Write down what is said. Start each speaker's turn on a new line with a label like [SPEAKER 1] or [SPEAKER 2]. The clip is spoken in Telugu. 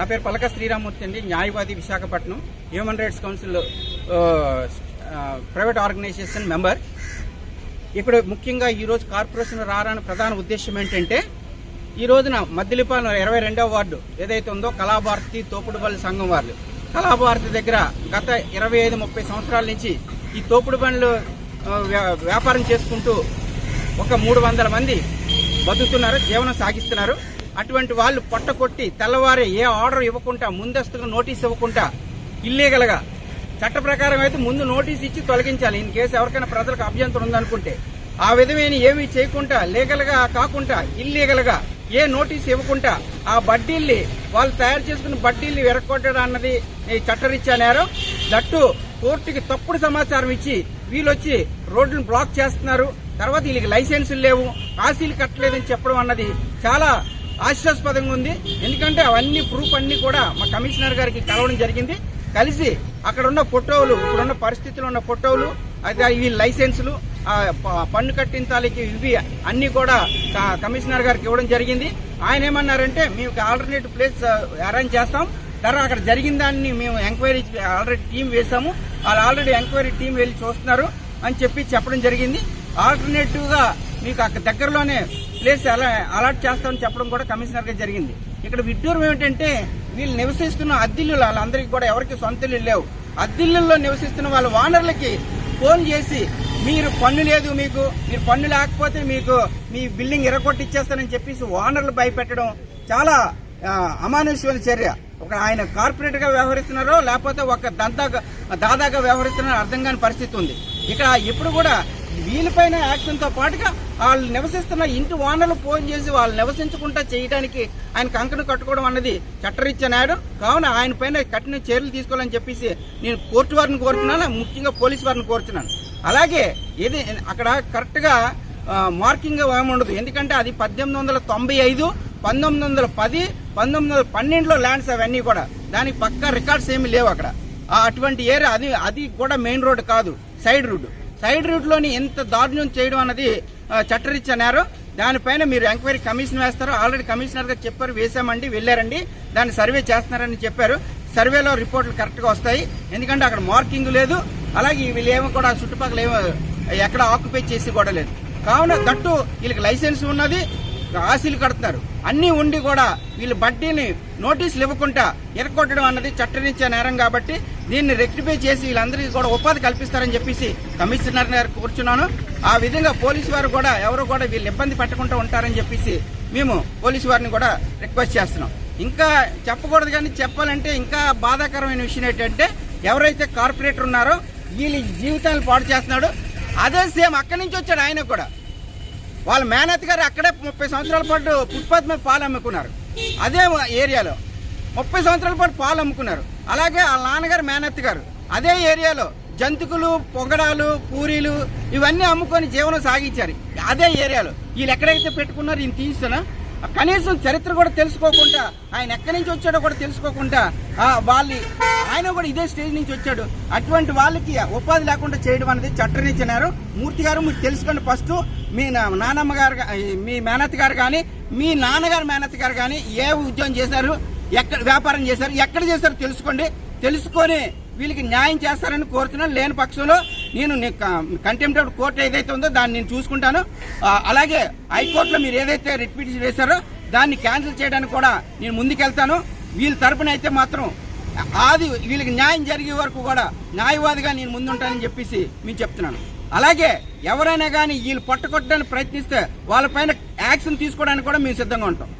[SPEAKER 1] నా పేరు పలక శ్రీరామూర్తి అండి న్యాయవాది Visakhapatnam human rights council private organisation member ఇక్కడ ముఖ్యంగా ఈరోజు కార్పొరేషన్ రారాని ప్రధాన ఉద్దేశం ఏంటంటే ఈ రోజున మద్దిలిపాలెం ఇరవై రెండవ వార్డు ఏదైతే ఉందో కళాభారతి తోపుడుబల్లి సంఘం వాళ్ళు కళాభారతి దగ్గర గత ఇరవై ఐదు ముప్పై సంవత్సరాల నుంచి ఈ తోపుడు బండ్లు వ్యా- వ్యాపారం చేసుకుంటూ ఒక మూడు వందల మంది బతుకుతున్నారు జీవనం సాగిస్తున్నారు. అటువంటి వాళ్ళు పొట్ట కొట్టి తెల్లవారి ఏ ఆర్డర్ ఇవ్వకుండా ముందస్తుగా నోటీస్ ఇవ్వకుండా ఇల్లీగల్గా చట్ట ప్రకారం అయితే ముందు నోటీస్ ఇచ్చి తొలగించాలి. ఇన్ కేసు ఎవరికైనా ప్రజలకు అభ్యంతరం ఉందనుకుంటే ఆ విధమైన ఏమీ చేయకుండా లీగల్గా కాకుండా ఇల్లీగల్గా ఏ నోటీస్ ఇవ్వకుండా ఆ బడ్డీల్ని వాళ్ళు తయారు చేసుకున్న బడ్డీల్ని విరగొట్టడం అన్నది చట్టరీత్యా నేరం. దట్టు కోర్టుకి తప్పుడు సమాచారం ఇచ్చి వీళ్ళు వచ్చి రోడ్లను బ్లాక్ చేస్తున్నారు. తర్వాత వీళ్ళకి లైసెన్సులు లేవు కాశీలు కట్టలేదని చెప్పడం అన్నది చాలా ఆశాస్పదంగా ఉంది. ఎందుకంటే అవన్నీ ప్రూఫ్ అన్ని కూడా మా కమిషనర్ గారికి కలవడం జరిగింది. కలిసి అక్కడ ఉన్న ఫోటోలు ఇప్పుడున్న పరిస్థితులు ఉన్న ఫోటోలు అయితే ఇవి లైసెన్సులు పన్ను కట్టిన ఇవి అన్ని కూడా కమిషనర్ గారికి ఇవ్వడం జరిగింది. ఆయన ఏమన్నారంటే మేము ఆల్టర్నేట్ ప్లేస్ అరేంజ్ చేస్తాం. తర్వాత అక్కడ జరిగిన దాన్ని మేము ఎంక్వైరీ ఆల్రెడీ టీం వేసాము వాళ్ళు ఆల్రెడీ ఎంక్వైరీ టీం వెళ్ళి చూస్తున్నారు అని చెప్పి చెప్పడం జరిగింది. ఆల్టర్నేటివ్గా మీకు అక్కడ దగ్గరలోనే ప్లేస్ అలా అలాట్ చేస్తామని చెప్పడం కూడా కమిషనర్గా జరిగింది. ఇక్కడ విడ్డూరం ఏమిటంటే వీళ్ళు నివసిస్తున్న అద్దిల్లు వాళ్ళందరికీ కూడా ఎవరికి సొంత ఇల్లు లేవు. అద్దిల్లుల్లో నివసిస్తున్న వాళ్ళ ఓనర్లకి ఫోన్ చేసి మీరు పన్ను లేదు మీకు మీరు పన్ను లేకపోతే మీకు మీ బిల్డింగ్ ఇరగొట్టిచ్చేస్తానని చెప్పేసి ఓనర్లు భయపెట్టడం చాలా అమానుష్యమైన చర్య. ఒక ఆయన కార్పొరేట్గా వ్యవహరిస్తున్నారో లేకపోతే ఒక దంతాగా దాదాగా వ్యవహరిస్తున్నారో అర్థం కాని పరిస్థితి ఉంది. ఇక్కడ ఇప్పుడు కూడా వీళ్ళపైన యాక్షన్తో పాటుగా వాళ్ళు నివసిస్తున్న ఇంటి ఓనర్లు ఫోన్ చేసి వాళ్ళు నివసించకుండా చేయడానికి ఆయన కంకణం కట్టుకోవడం అన్నది చట్టరీత్యా నేడు కావున ఆయన పైన కఠిన చర్యలు తీసుకోవాలని చెప్పేసి నేను కోర్టు వారిని కోరుతున్నాను ముఖ్యంగా పోలీసు వారిని కోరుతున్నాను. అలాగే ఏది అక్కడ కరెక్ట్గా మార్కింగ్ ఏముండదు ఎందుకంటే అది పద్దెనిమిది వందల తొంభై ఐదు పంతొమ్మిది వందల పది పంతొమ్మిది వందల పన్నెండులో ల్యాండ్స్ అవన్నీ కూడా. దానికి పక్క రికార్డ్స్ ఏమీ లేవు అక్కడ. అటువంటి ఏరియా అది అది కూడా మెయిన్ రోడ్ కాదు సైడ్ రోడ్డు. సైడ్ రూట్లోని ఎంత దారుణ్యం చేయడం అన్నది చట్టరీత్యా నేరం. దానిపైన మీరు ఎంక్వైరీ కమిషన్ వేస్తారు. ఆల్రెడీ కమిషనర్ గారు చెప్పారు వేసామండి వెళ్ళారండి. దాన్ని సర్వే చేస్తున్నారని చెప్పారు. సర్వేలో రిపోర్ట్లు కరెక్ట్గా వస్తాయి. ఎందుకంటే అక్కడ మార్కింగ్ లేదు. అలాగే వీళ్ళు ఏమో కూడా చుట్టుపక్కల ఏమో ఎక్కడ ఆక్యుపై చేసి కూడా లేదు. కావున దట్టు వీళ్ళకి లైసెన్స్ ఉన్నది. ఆశీలు కడుతున్నారు. అన్నీ ఉండి కూడా వీళ్ళు బడ్డీని నోటీసులు ఇవ్వకుండా ఎరగొట్టడం అన్నది చట్టరీత్యా నేరం కాబట్టి దీన్ని రెక్టిఫై చేసి వీళ్ళందరికీ కూడా ఉపాధి కల్పిస్తారని చెప్పేసి కమిషనర్ గారు కూర్చున్నాను. ఆ విధంగా పోలీసు వారు కూడా ఎవరు కూడా వీళ్ళు ఇబ్బంది పెట్టకుండా ఉంటారని చెప్పేసి మేము పోలీసు వారిని కూడా రిక్వెస్ట్ చేస్తున్నాం. ఇంకా చెప్పకూడదు కానీ చెప్పాలంటే ఇంకా బాధాకరమైన విషయం ఏంటంటే ఎవరైతే కార్పొరేటర్ ఉన్నారో వీళ్ళ జీవితాలు పాడు చేస్తున్నాడు. అదే సేమ్ అక్కడి నుంచి వచ్చాడు ఆయన కూడా. వాళ్ళ మేనత్ గారు అక్కడే ముప్పై సంవత్సరాల పాటు ఫుట్పాత్ మీద పాలు అమ్ముకున్నారు. అదే ఏరియాలో. ముప్పై సంవత్సరాల పాటు పాలు అమ్ముకున్నారు. అలాగే వాళ్ళ నాన్నగారు మేనత్ గారు అదే ఏరియాలో జంతుకులు పొగడాలు పూరీలు ఇవన్నీ అమ్ముకొని జీవనం సాగించారు. అదే ఏరియాలో. వీళ్ళు ఎక్కడైతే పెట్టుకున్నారో ఈయన తీస్తున్నా కనీసం చరిత్ర కూడా తెలుసుకోకుండా ఆయన ఎక్కడి నుంచి వచ్చాడో కూడా తెలుసుకోకుండా వాళ్ళు ఆయన కూడా ఇదే స్టేజ్ నుంచి వచ్చాడు. అటువంటి వాళ్ళకి ఉపాధి లేకుండా చేయడం అనేది చట్టనిచ్చినారు మూర్తి గారు మీరు తెలుసుకోండి ఫస్ట్. మీ నా- నానమ్మ గారు మీ మేనత్ గారు కానీ మీ నాన్నగారు మేనత్ గారు కానీ ఏ ఉద్యోగం చేశారు ఎక్కడ వ్యాపారం చేశారు ఎక్కడ చేశారు తెలుసుకోండి. తెలుసుకొని వీళ్ళకి న్యాయం చేస్తారని కోరుతున్నాను. లేని పక్షంలో నేను కంటెంప్ట్ కోర్టు ఏదైతే ఉందో దాన్ని నేను చూసుకుంటాను. అలాగే హైకోర్టులో మీరు ఏదైతే రిట్ పిటిషన్ వేశారో దాన్ని క్యాన్సిల్ చేయడానికి కూడా నేను ముందుకెళ్తాను. వీళ్ళ తరపున అయితే మాత్రం ఆది వీళ్ళకి న్యాయం జరిగే వరకు కూడా న్యాయవాదిగా నేను ముందుంటానని చెప్పేసి మీకు చెప్తున్నాను. అలాగే ఎవరైనా కానీ వీళ్ళు పట్టుకొట్టడానికి ప్రయత్నిస్తే వాళ్ళపైన యాక్షన్ తీసుకోవడానికి కూడా మేము సిద్ధంగా ఉంటాం.